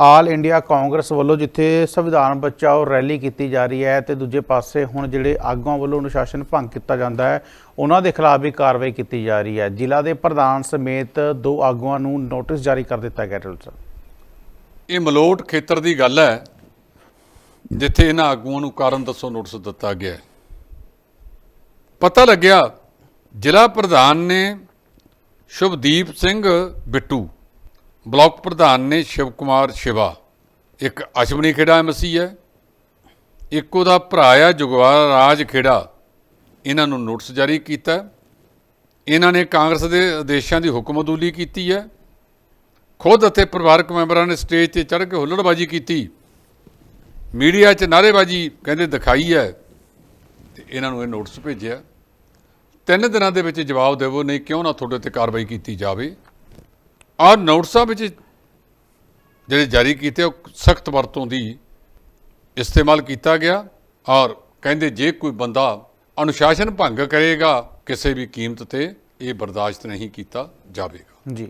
All India Congress ਵੱਲੋਂ ਜਿੱਥੇ ਸੰਵਿਧਾਨ ਬਚਾਓ ਰੈਲੀ ਕੀਤੀ ਜਾ ਰਹੀ ਹੈ ਤੇ ਦੂਜੇ ਪਾਸੇ ਹੁਣ ਜਿਹੜੇ ਆਗੂਆਂ ਵੱਲੋਂ ਅਨੁਸ਼ਾਸਨ ਭੰਗ ਕੀਤਾ ਜਾਂਦਾ ਹੈ, ਉਹਨਾਂ ਦੇ ਖਿਲਾਫ ਵੀ ਕਾਰਵਾਈ ਕੀਤੀ ਜਾ ਰਹੀ ਹੈ। ਜ਼ਿਲ੍ਹਾ ਦੇ ਪ੍ਰਧਾਨ ਸਮੇਤ ਦੋ ਆਗੂਆਂ ਨੂੰ ਨੋਟਿਸ ਜਾਰੀ ਕਰ ਦਿੱਤਾ ਗਿਆ ਸਰ ਇਹ ਮਲੋਟ ਖੇਤਰ ਦੀ ਗੱਲ ਹੈ, ਜਿੱਥੇ ਇਹਨਾਂ ਆਗੂਆਂ ਨੂੰ ਕਾਰਨ ਦੱਸੋ ਨੋਟਿਸ ਦਿੱਤਾ ਗਿਆ ਪਤਾ ਲੱਗਿਆ, ਜ਼ਿਲ੍ਹਾ ਪ੍ਰਧਾਨ ਨੇ ਸ਼ੁਭਦੀਪ ਸਿੰਘ ਬਿੱਟੂ ਬਲਾਕ ਪ੍ਰਧਾਨ ਨੇ ਸ਼ਿਵ ਕੁਮਾਰ ਸ਼ਿਵਾ, ਇੱਕ ਅਸ਼ਵਨੀ ਖੇੜਾ ਐਮਸੀ ਹੈ, ਇੱਕ ਉਹਦਾ ਭਰਾ ਆ ਜੁਗਵਾਰ ਰਾਜ ਖੇੜਾ, ਇਹਨਾਂ ਨੂੰ ਨੋਟਿਸ ਜਾਰੀ ਕੀਤਾ ਇਹਨਾਂ ਨੇ ਕਾਂਗਰਸ ਦੇ ਆਦੇਸ਼ਾਂ ਦੀ ਹੁਕਮਦੂਲੀ ਕੀਤੀ ਹੈ। ਖੁਦ ਅਤੇ ਪਰਿਵਾਰਕ ਮੈਂਬਰਾਂ ਨੇ ਸਟੇਜ ਤੇ ਚੜ੍ਹ ਕੇ ਹੁੱਲੜਬਾਜੀ ਕੀਤੀ। ਮੀਡੀਆ 'ਚ ਨਾਅਰੇਬਾਜ਼ੀ ਕਹਿੰਦੇ ਦਿਖਾਈ ਹੈ ਤੇ ਇਹਨਾਂ ਨੂੰ ਇਹ ਨੋਟਿਸ ਭੇਜਿਆ। ਤਿੰਨ ਦਿਨਾਂ ਦੇ ਵਿੱਚ ਜਵਾਬ ਦੇਵੋ, ਨਹੀਂ ਕਿਉਂ ਨਾ ਤੁਹਾਡੇ ਤੇ ਕਾਰਵਾਈ ਕੀਤੀ ਜਾਵੇ। ਆਹ ਨੋਟਿਸਾਂ ਵਿੱਚ ਜਿਹੜੇ ਜਾਰੀ ਕੀਤੇ ਉਹ ਸਖਤ ਵਰਤੋਂ ਦੀ ਇਸਤੇਮਾਲ ਕੀਤਾ ਗਿਆ ਔਰ ਕਹਿੰਦੇ ਜੇ ਕੋਈ ਬੰਦਾ ਅਨੁਸ਼ਾਸਨ ਭੰਗ ਕਰੇਗਾ ਕਿਸੇ ਵੀ ਕੀਮਤ ਤੇ, ਇਹ ਬਰਦਾਸ਼ਤ ਨਹੀਂ ਕੀਤਾ ਜਾਵੇਗਾ। ਜੀ।